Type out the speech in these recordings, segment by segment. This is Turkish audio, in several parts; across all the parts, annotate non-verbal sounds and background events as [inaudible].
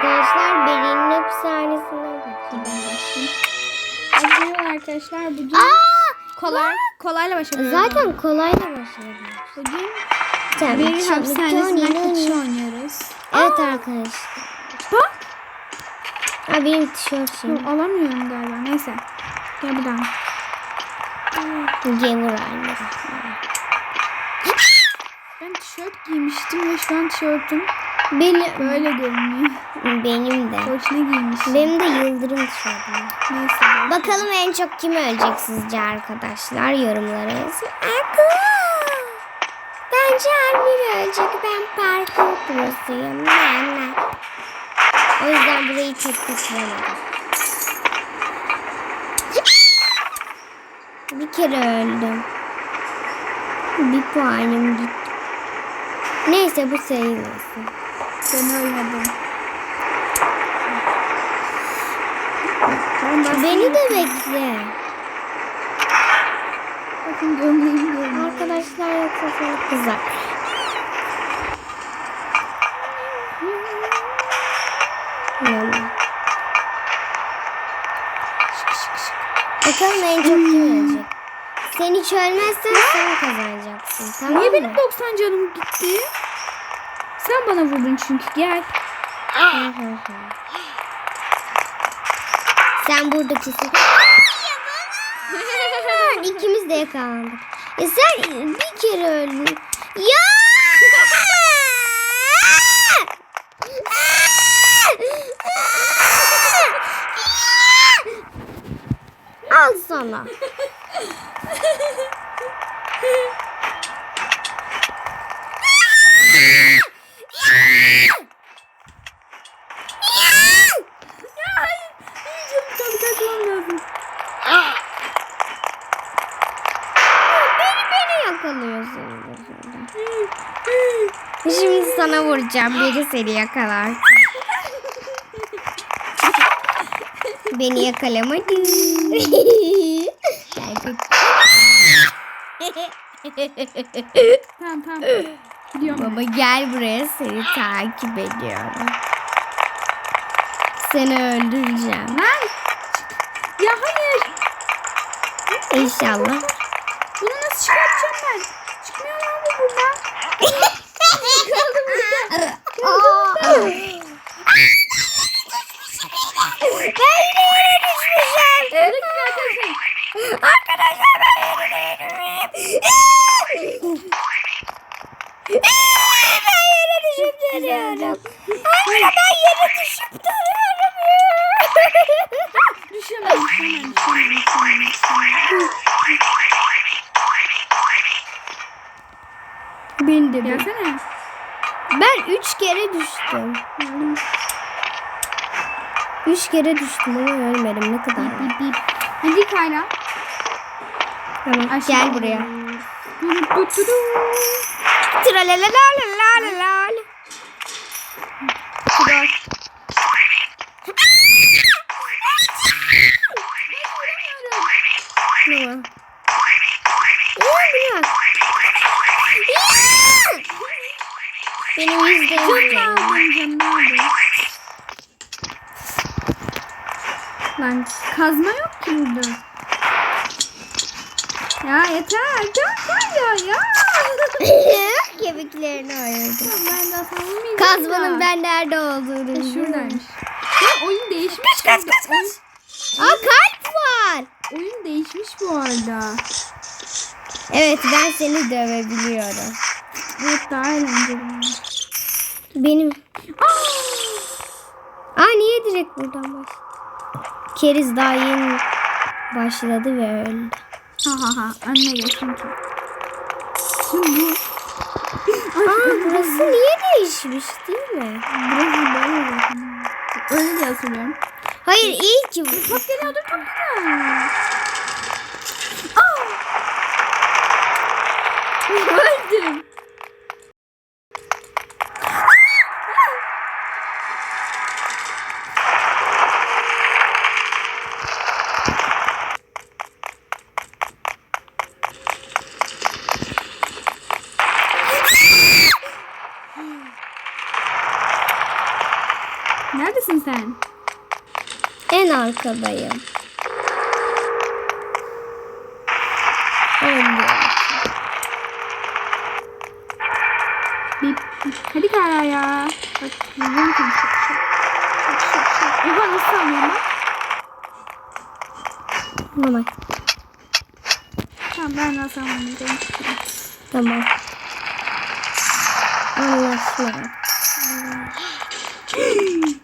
Arkadaşlar Beri'nin hapishanesine. Hadi arkadaşlar bugün kolay kolayla başlıyoruz. Zaten kolayla başladı. bugün ki. hapishanesinden Tony, kaçış oynuyoruz. Evet arkadaşlar. Bak. Ha benim tişört şimdi. alamıyorum galiba. Neyse. Gel buradan. Gamer aynı. Ben tişört giymiştim ve şu an tişörtüm Benim, böyle görünüyor. benim de. Hoş ne giymişim. Benim de yıldırım tişörtüm. Neyse. Bakalım en çok kim ölecek sizce arkadaşlar? Yorumlara yazın. Akıl. Bence Almir ölecek. Ben parkur prosuyum. Ben, ben. O yüzden burayı çok bitiremedim. Bir kere öldüm. Bir puanım gitti. Neyse bu sayılmasın. Ben ölmedim. Ben Beni de bekle. Bakın gömleğimi görüyorum. Arkadaşlar yoksa kızar. Yalan. Bakalım en çok kim ölecek? Sen hiç ölmezsen sen kazanacaksın. Tamam Niye mı? benim 90 canım gitti? Sen bana vurdun çünkü gel. Sen burada kesin. [laughs] İkimiz de yakalandık. Ya sen bir kere öldün. Ya! [laughs] Al sana. Canım tabii kaçmam lazım. Beni beni yakalıyorsun. Şimdi sana vuracağım. Biri seni yakalar. Beni yakalamadı. Tamam tamam. Gidiyorum. Baba gel buraya seni takip ediyorum. Seni öldüreceğim. Lan! Ya hayır. İnşallah. Bunu nasıl çıkartacağım ben? Çıkmıyor lan bu buradan. ben yine yere düşmüşüm. Bir dakika arkadaşlar. Arkadaşlar ben yere düşüyorum. ben yere düşüp duruyorum. Hayır ben yere düşüp duruyorum. Düşemem, düşemem, düşemem, düşemem, düşemem. Bindim. Gelsene. Ben üç kere düştüm. Üç kere düştüm ama ölmedim. Ne kadar? Bip bip. Hadi Kayra. Tamam. Aşağı Gel buraya. Du du du du. Tralalalalalalala. Kral. Tamam. Ya, bırak. Ya! Benim yüzde yüz. Lan kazma yok ki burada. Ya yeter. Can ya ya. [laughs] Kemiklerini ayırdım. ben de savunmayacağım. Kazmanın ben nerede olduğunu. Ha, Şuradaymış. Ya oyun değişmiş. Kaç kaç kaç Aa kalp var. Oyun değişmiş bu arada. Evet ben seni dövebiliyorum. Evet daha eğlenceli. Benim. Aa niye direkt buradan baş? Keriz daha yeni başladı ve öldü. Ha ha ha. Anne geçtim ki. Şimdi Aa burası niye değişmiş değil mi? burası böyle. Öyle diye hatırlıyorum. Hayır iyi ki. Top geliyor dur top geliyor. Öldüm. Neredesin sen? En arkadayım. Bip, bip. Hadi Kara ya. Bak yüzüm konuşuyor. Şak, şak, şak. Oha nasıl anlıyorum bak. Tamam. Tamam ben nasıl anlayacağım. Tamam. Anlaşma.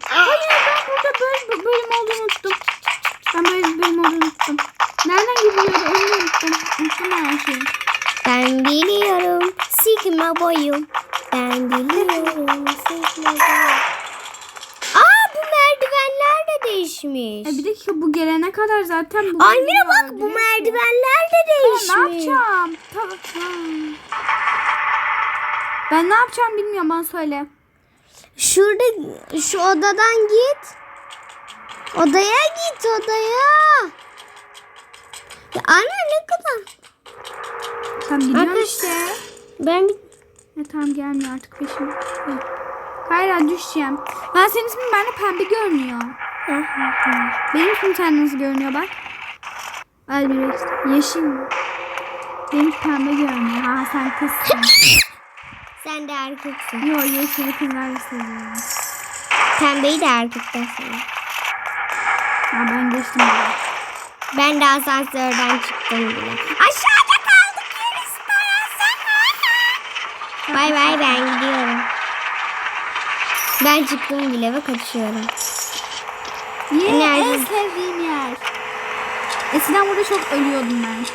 Hayır ben burada böyle bir bölüm olduğunu unuttum. Ben böyle bir olduğunu unuttum. Nereden gidiyordu onu unuttum. Unuttum her şeyi. Ben biliyorum Sigma boyum. Ben biliyorum Sigma boyum. Aa bu merdivenler de değişmiş. E bir dakika bu gelene kadar zaten bu Almira bak bu merdivenler de değişmiş. ne yapacağım? Tamam. tamam. Ben ne yapacağım bilmiyorum bana söyle. Şurada şu odadan git. Odaya git odaya. Ya anne ne kadar? Sen biliyorsun Arkadaş- işte. Ben bir Ya tamam gelmiyor artık peşime. Hı. Kayra düşeceğim. Ben senin ismin bende pembe görünüyor. Benim ismim sen nasıl görünüyor bak. Albrecht. Yeşil mi? Benim pembe görünüyor. Ha sen kızsın. sen de erkeksin. Yo yeşili kızlarla seviyorum. Pembeyi de erkekten seviyorum. Ha ben geçtim. bile. Ben de asansörden çıktım bile. Aşağıda kaldık yeriz Bay bay ben gidiyorum. Ben çıktım bile ve kaçıyorum. Ye Nerede? en sevdiğim yer. Eskiden burada çok ölüyordum ben.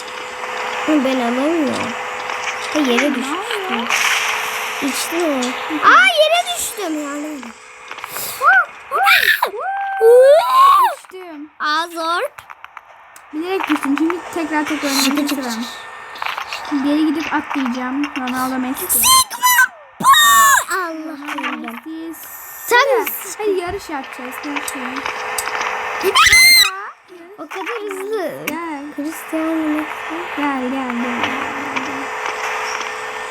Ben alamıyorum. Ha, yere düştüm. İçtim. Aa yere düştüm yani. Düştüm. Aa zor. Bilerek düştüm çünkü tekrar tekrar oynamak istemem. Geri gidip atlayacağım. Ronaldo Messi. Allah Allah. Sen Hayır yarış yapacağız. Görüşürüz. o kadar hızlı. Gel. Cristiano Messi. Gel gel gel.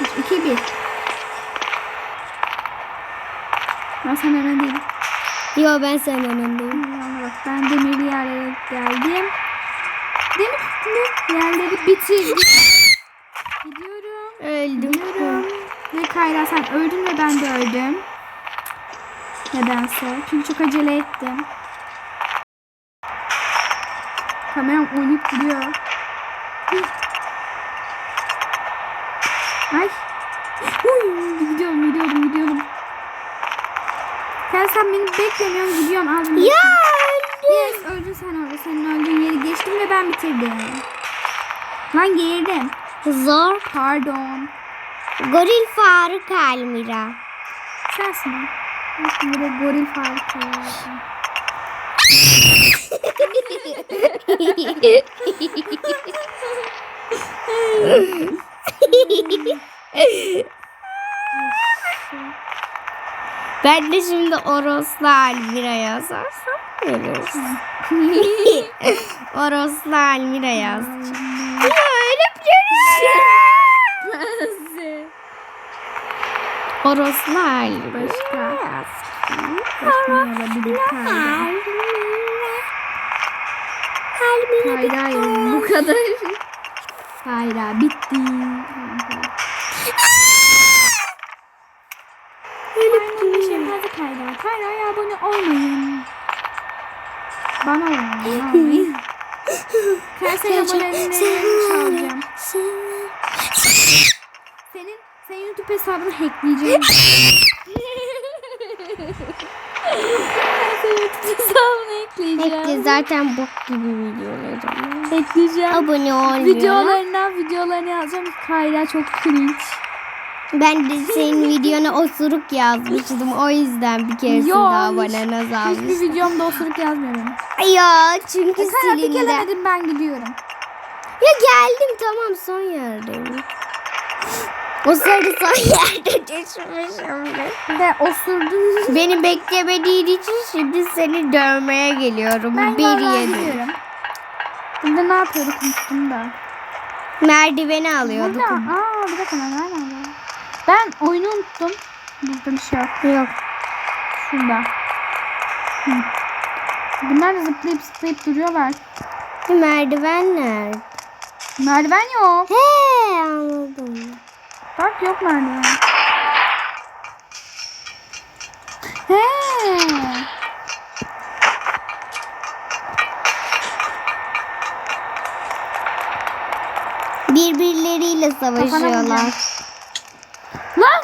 3, 2, 1. Ben sana hemen değilim. Yo ben senin önündeyim. Yana bak ben demirli yerlere geldim. Demir yerleri bitirdim. Gidiyorum. Öldüm. Gidiyorum. Ve Kayra sen öldün ve ben de öldüm. Nedense. Çünkü çok acele ettim. Kameram oynayıp duruyor. Ay. Uy, gidiyorum gidiyorum gidiyorum. Sen sen beni beklemiyorsun gidiyorum az önce. Ya Yes öldün sen orada. Senin öldüğün yeri geçtim ve ben bitirdim. Lan öldüm. Zor. Pardon. Goril Faruk Almira. Sensin. Nasıl burada goril farkı var. Ben de şimdi Oros'la Almira yazarsam görürsün. [laughs] Oros'la Almira yazacağım. Ya öyle görürsün. Oros'la Almira. Başka. Kayra? Almira. Kayra yazın bu kadar. Kayra bitti. Aynen bir şey fazla Kayra. Kayra'ya abone olmayın. Bana olmayın. senin abonelerini çalacağım. Senin, senin YouTube hesabını hackleyeceğim. [laughs] senin YouTube hesabını hackleyeceğim. Bekle zaten bok gibi videolarım. Hackleyeceğim. Abone olmuyor. Videolarına videolarını yazacağım. Kayra çok cringe. Ben de senin videona osuruk yazmıştım. O yüzden bir keresinde Yo, abone Hiçbir azalmış. videomda osuruk yazmıyorum. Ya çünkü E, silindi. gelemedim ben gidiyorum. Ya geldim tamam son yerdeyim. O sırada son [laughs] yerde düşmüşümdür. Ve osurdum. Beni beklemediğin için şimdi seni dövmeye geliyorum. Ben bir yedim. Burada ne yapıyorduk unuttum da. Merdiveni alıyorduk. Burada. Aa bir dakika nereden? Ben oyunu unuttum. Burada bir şey yok. Yok. Şurada. Bunlar da zıplayıp zıplayıp duruyorlar. Merdiven nerede? Merdiven yok. He anladım. Bak yok merdiven. He. Birbirleriyle savaşıyorlar. Lan.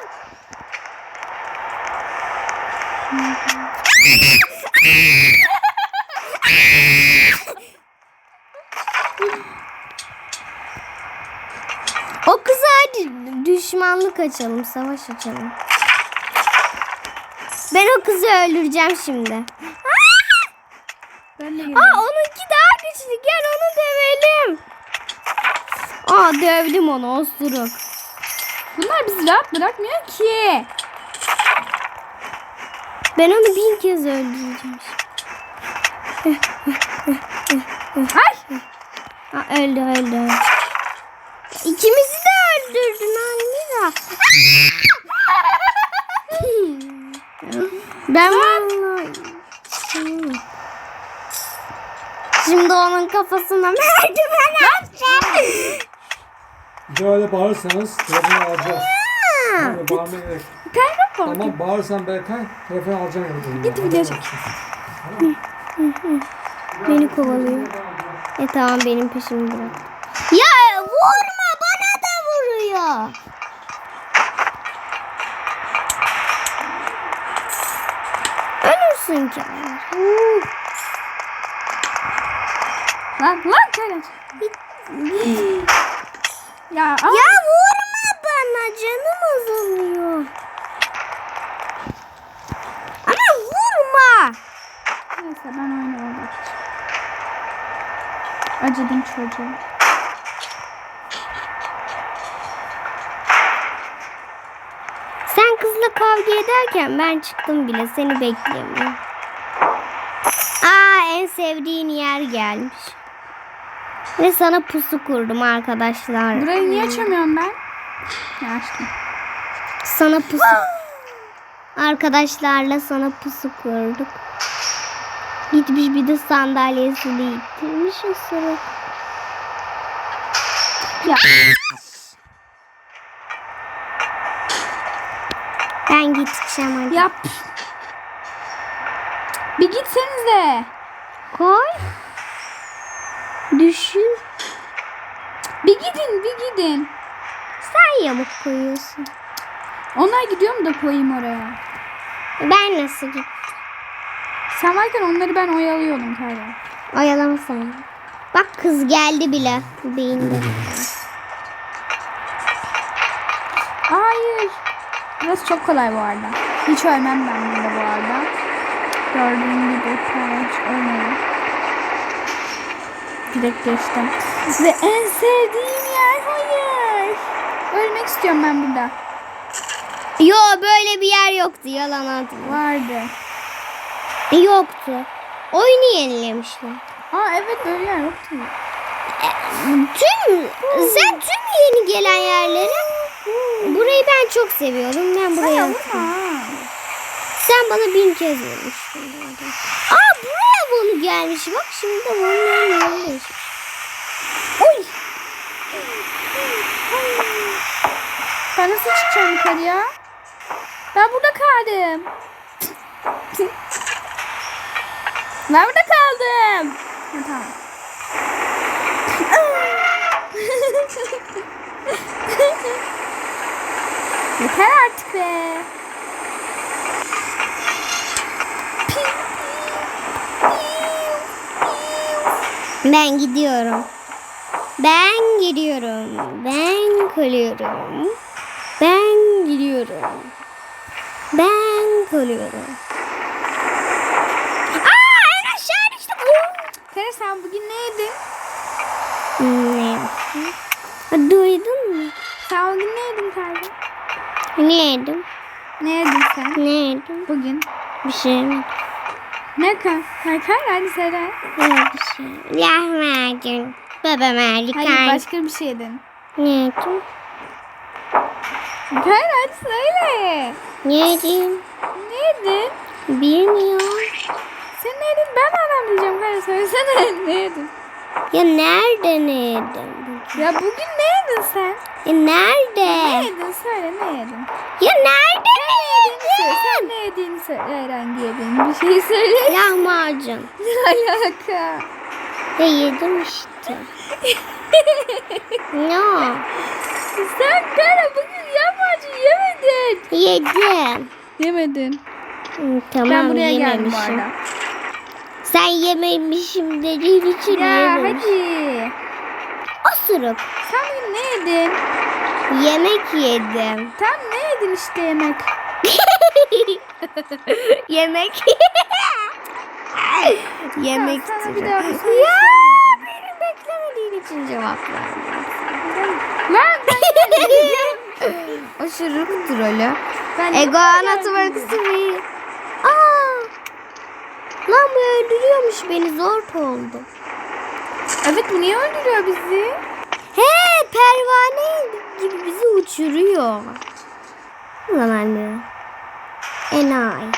O kıza hadi düşmanlık açalım, savaş açalım. Ben o kızı öldüreceğim şimdi. Ben de Aa onunki daha güçlü. Gel onu dövelim. Aa dövdüm onu osuruk. Bunlar bizi rahat bırakmıyor ki. Ben onu bin kez öldüreceğim. Ay. Aa, öldü öldü öldü. İkimizi de öldürdün Almira. Ben vallahi... Şimdi onun kafasına merdiven atacağım. Böyle bağırırsanız telefonu alacağız. Böyle bağırmaya gerek. Kaynak var. Tamam bağırsan Berkay telefonu alacağım. Git video çek. Beni kovalıyor. E tamam benim peşimi bırak. Ya vurma bana da vuruyor. Ölürsün ki. Lan lan kaynak. ya aa. Ya vurma bana canım azalıyor. Ama vurma. Neyse ben oynamaya başlayacağım. Acıdım çocuğa. Sen kızla kavga ederken ben çıktım bile seni beklemiyorum. Aa en sevdiğin yer gelmiş. Ve sana pusu kurdum arkadaşlar. Burayı niye açamıyorum ben? Sana pusu. Arkadaşlarla sana pusu kurduk. Gitmiş bir de sandalyesini ittirmiş o sıra. Ya. Hadi. Yap. Bir gitsenize. Koy. Düşün. Bir gidin bir gidin. Sen yamuk koyuyorsun. Onlar gidiyor mu da koyayım oraya? Ben nasıl gittim? Sen varken onları ben oyalıyordum Kayra. Oyalama sen. Bak kız geldi bile. Beyinde. Hayır. Burası çok kolay bu arada. Hiç ölmem ben burada bu arada. Gördüğün gibi hiç ölmedim. Direkt geçtim. Ve en sevdiğim yer hayır. Ölmek istiyorum ben burada. Yo böyle bir yer yoktu. Yalan atma. Vardı. Yoktu. Oyunu yenilemişler. Aa evet böyle yer yoktu. Tüm sen tüm yeni gelen yerleri burayı ben çok seviyorum. Ben vurma. Sen bana bin kez vurmuştun. Aa buraya bunu gelmiş. Bak şimdi de bunun yanındayız. Oy. Ben nasıl çıkacağım yukarıya? Ben burada kaldım. ben burada kaldım. Ha, tamam. [laughs] Yeter artık be. Ben gidiyorum. Ben gidiyorum. Ben kalıyorum. Ben gidiyorum. Ben kalıyorum. Aa en aşağı düştüm. Kare sen bugün ne yedin? Ne? Ha, Duydun mu? Sen bugün ne yedin kardeşim? Ne yedim? Ne yedin sen? Ne yedim? Bugün. Bir şey yemedim. Ne kan? Kay kay hadi söyle. Yok bir şey. Lahmacun. Babam Hayır harika. başka bir şey yedin. Ne yedim? Kay hadi söyle. Ne yedim? Ne yedin? Bilmiyorum. Söylesene [laughs] ne yedin? Ya nerede ne yedim? Ya bugün ne yedin sen? Ya nerede? Ne yedin söyle ne yedin? Ya nerede ne Söyle, yedim? sen ne yediğini söyle. Herhangi yediğin bir şey söyle. Lahmacun. [laughs] Ne alaka? Ya yedim işte. [laughs] ne o? Sen Kara bugün lahmacun yemedin. Yedim. Yemedin. Hı, Tamam ben buraya geldim bu yememişim. arada. Sen yememişim dediğin için Ya yememiş. hadi. Osuruk. Sen ne yedin? Yemek yedim. Tam ne yedin işte yemek? [laughs] Yemek. [laughs] Yemek sana bir daha Ya beni beklemediğin için cevap verdim. Lan ben Aşırı [laughs] trolü. Ben Ego kısmı. Aa. Lan bu öldürüyormuş beni zor oldu. Evet niye öldürüyor bizi? Pervane gibi bizi uçuruyor. Ulan anne. Enayi.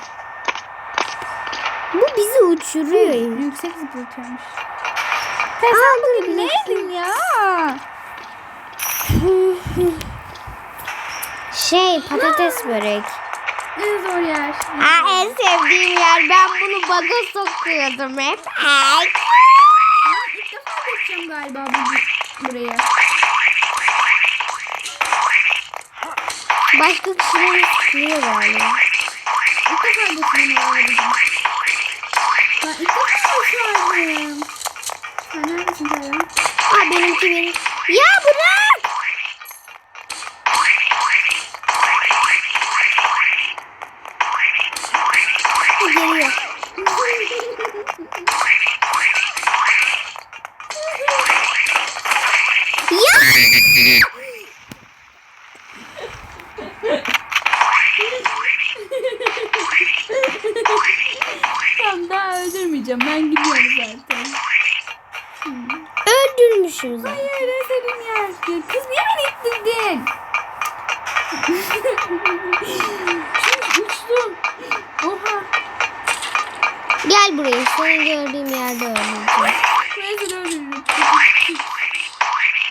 Bu bizi uçuruyor. Yüksek zıplatıyormuş. Sen, sen bugün ne yedin ya? [laughs] Şey patates [gasps] börek. En zor yer. Aa, en sevdiğim yer. Ben bunu baga sokuyordum hep. Ay. Ben ilk defa geçeceğim galiba bu, buraya. Başka kişiler sıkılıyor galiba. İlk defa geçeceğim galiba. Ben ilk defa geçiyorum. Sen neredesin Karen? Aa benimki benim. Ya bırak. Geliyor. [laughs] Ya! Tamam öldürmeyeceğim. Ben gidiyorum zaten. Öldürmüşüm zaten. Hayır senin yer. Ya Kız niye beni ittirdin? Şimdi uçtum. Oha. Gel buraya. Seni gördüğüm yerde öldüreceğim. Ben seni öldürürüm.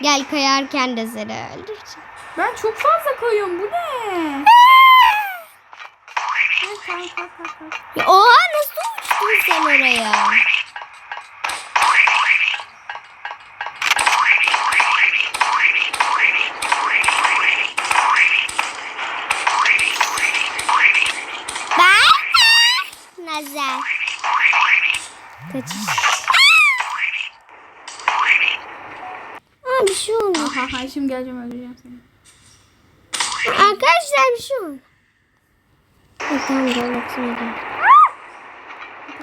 Gel kayarken de seni öldüreceğim. Ben çok fazla koyuyorum. Bu ne? [laughs] Oha sen oraya? Ben Nazar. Kaçış. Aa bir şey oldu. Aha, ha, şimdi geleceğim öldüreceğim seni. Arkadaşlar bir şey oldu. Ay, tamam gel bakayım.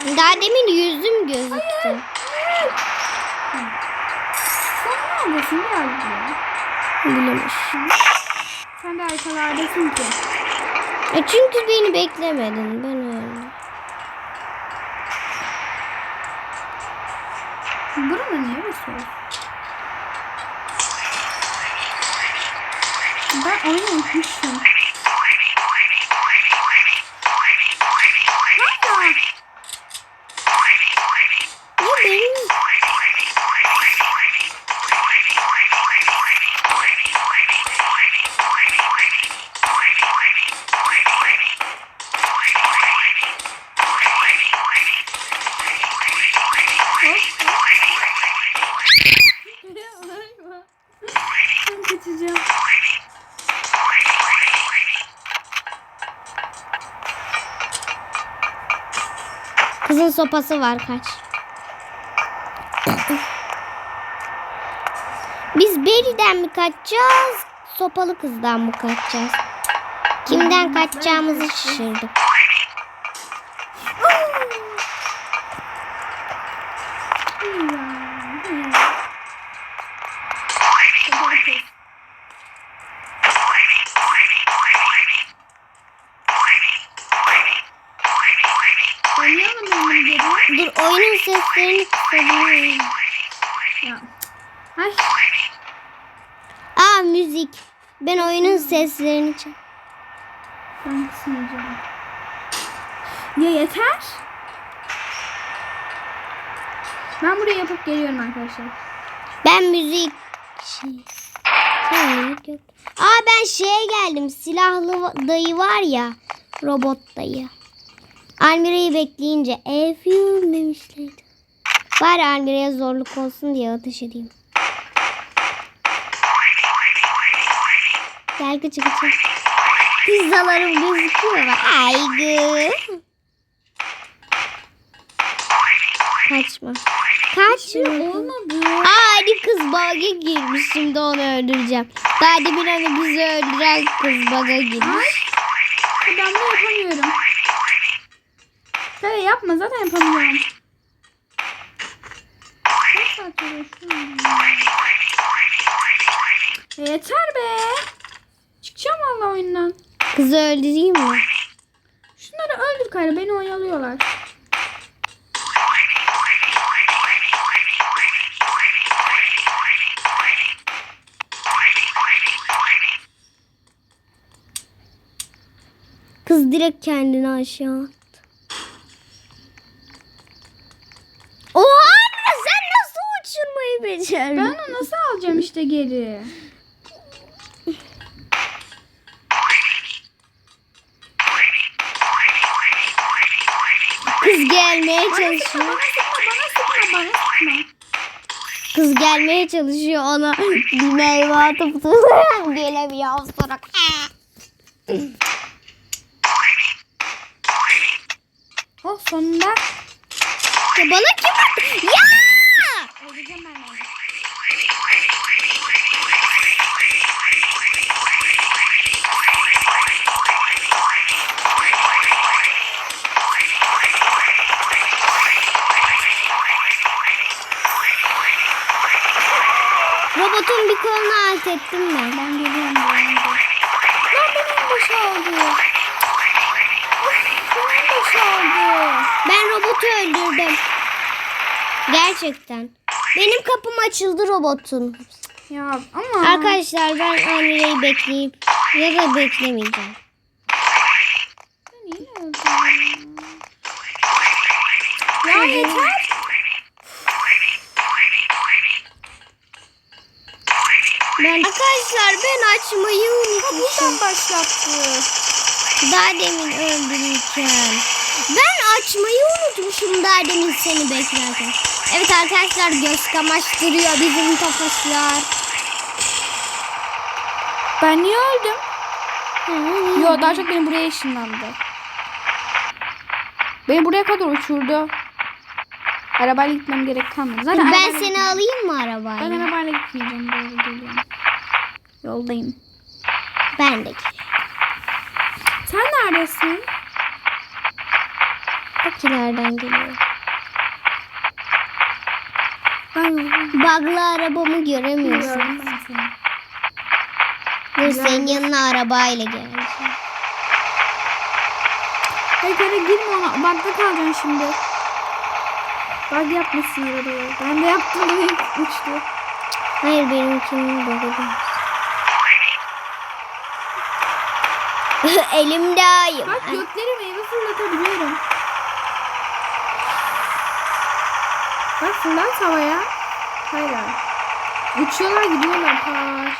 Daha demin yüzüm gözüktü. Sen neredesin biraz ya? Bilemiş. Sen de arkalardasın ki. E çünkü beni beklemedin. Ben öyle. Buranın niye basıyorsun? Ben oyunu unutmuşum. Sopası var kaç. Biz Beri'den mi kaçacağız? Sopalı kızdan mı kaçacağız? Kimden kaçacağımızı şaşırdık. Oynayamadım bunu geri. Oyunun seslerini kısabilirim. Ya. Ay. Aa müzik. Ben oyunun seslerini çal. Ben kısmayacağım. Ya yeter. Ben burayı yapıp geliyorum arkadaşlar. Ben müzik şey. Yok. Aa ben şeye geldim. Silahlı dayı var ya. Robot dayı. Almira'yı bekleyince minutes later. Bari Almira'ya zorluk olsun diye ateş edeyim. Gel küçük küçük. Pizzalarım gözüküyor mu? Aygı. Kaçma. Kaçma. Olmadı. Aa hadi kız baga girmiş şimdi onu öldüreceğim. Daha demin hani bizi öldüren kız baga girmiş. Ben bunu yapamıyorum. Kare yapma zaten yapamıyorum. Yeter be. Çıkacağım valla oyundan. Kızı öldüreyim mi? Şunları öldür Kayra beni oyalıyorlar. Kız direkt kendini aşağı attı. Oha anne sen nasıl uçurmayı becerdin? Ben onu nasıl alacağım işte geri? Kız gelmeye çalışıyor. Kız gelmeye çalışıyor ona bir meyve atıp. [laughs] Gelemiyor sonra. Alt ettim ben. Ben geliyorum buraya. Lan benim boşaldı. Of benim boşaldı. Ben robotu öldürdüm. Gerçekten. Benim kapım açıldı robotun. Ya ama. Arkadaşlar ben Amire'yi bekleyip ya da beklemeyeceğim. Ben yine öldüm. Ya yeter. Ben arkadaşlar ben açmayı unutmuşum. Başlattı. Daha demin öldürürken. Ben açmayı unutmuşum daha demin seni beklerken. Evet arkadaşlar göz kamaştırıyor bizim tofaşlar. Ben niye öldüm? Yo daha çok beni buraya ışınlandı. Beni buraya kadar uçurdu. Arabayla gitmem gerek kalmadı. Zaten Ben arabayla seni gitmem. alayım mı Ben arabayla? arabayla gitmeyeceğim. Böyle geliyorum. Yoldayım. Ben de. Sen neredesin? Bak ileriden geliyor. Ben. Bug'lı arabamı göremiyorsun. Dur senin yanına arabayla geleceğim. Hayır girme ona. Bakta kalacaksın şimdi. Bak yapmasın arabayı. Ben de yaptım benim uçtu. Hayır benimkinin bug'ı değil. [laughs] Elimde ayım. Bak göklere meyve fırlatabiliyorum. Bak fırlat havaya. Hayır. Uçuyorlar gidiyorlar ta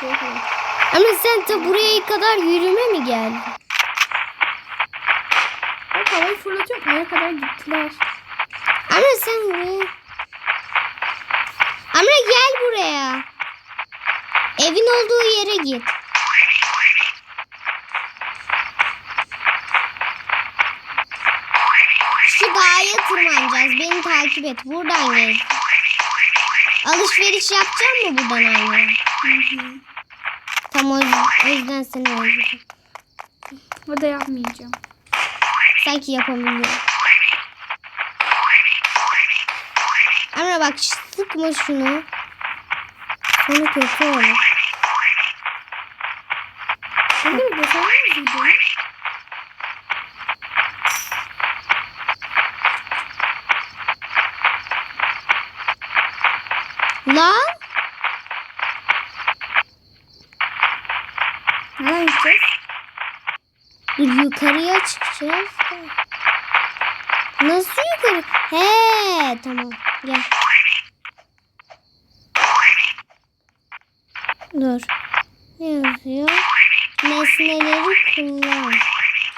şeye kadar. Ama sen de buraya kadar yürüme mi geldin? Bak havayı fırlatıyorum. Oraya kadar gittiler. Ama sen buraya... Ama gel buraya. Evin olduğu yere git. Şu dağa tırmanacağız. Beni takip et. Buradan gel. Alışveriş yapacak mı buradan anne? Tam o o yüzden seni öldüreceğim. O da yapmayacağım. Sanki yapamıyorum. Ama bak sıkma şunu. Sonra kötü olur. De mi sen mi? Lan Nereden gideceğiz? dur yukarıya çıkacağız. Nasıl yukarı? He tamam Gel. Dur. Ne yazıyor? Nesneleri kullan.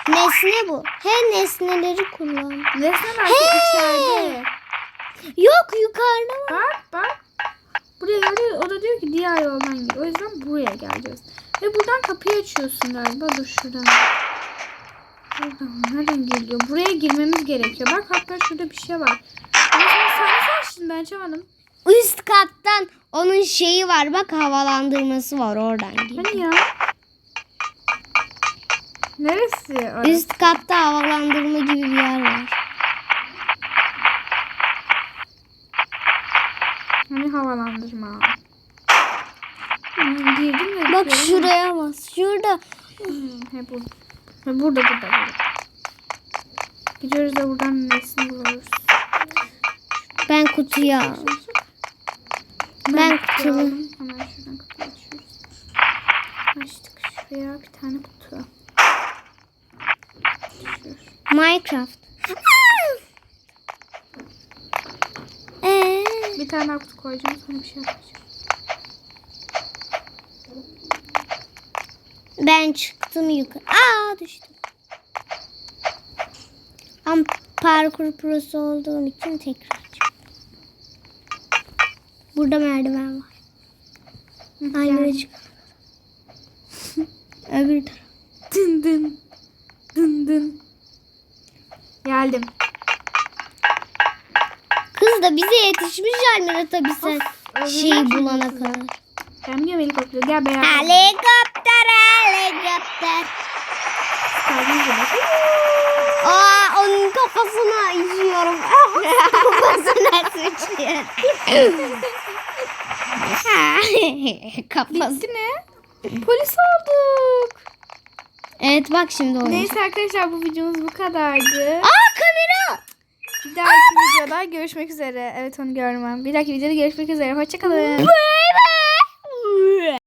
Nesne bu. He nesneleri kullan. Nesne artık He. içeride. Yok yukarıda var. Bak bak. Buraya geliyor. O da diyor ki diğer yoldan gir. O yüzden buraya geleceğiz. Ve buradan kapıyı açıyorsun galiba. Dur şuradan. Buradan nereden geliyor? Buraya girmemiz gerekiyor. Bak hatta şurada bir şey var. Ben açamadım. Üst kattan onun şeyi var. Bak havalandırması var oradan. gir. Hani ya? Neresi? orası? Üst katta havalandırma gibi bir yer var. Hani havalandırma. Hmm, girdim de. Bak şuraya bas. Şurada. Hmm, he bu. He burada burada burada. Gidiyoruz da buradan nesne buluyoruz. Ben kutuya. Ben kutuyu kutuyu- aldım. Hemen şuradan kutuyu açıyoruz. Açtık şuraya bir tane kutu. Minecraft. Ee, Bir tane daha kutu koyacağım sonra bir şey yapacağım. ben çıktım yukarı. Aa düştüm. Ama parkur prosu olduğum için tekrar çıktım. Burada merdiven var. Aynı geldim. çık. [laughs] Öbür taraf. Dın dın. Dın dın. Geldim. Kız da bize yetişmiş Almira tabii sen Of, şeyi bulana kadar. Ben bir helikopter. Gel beraber. Helikopter helikopter. Aa onun kafasına izliyorum. [laughs] kafasına sıçrıyor. [laughs] [laughs] Kafası. Bitti mi? Polis olduk. Evet bak şimdi olmuş. Neyse arkadaşlar bu videomuz bu kadardı. Aa kamera. Bir dahaki videoda görüşmek üzere. Evet onu görmem. Bir dahaki videoda görüşmek üzere. Hoşçakalın.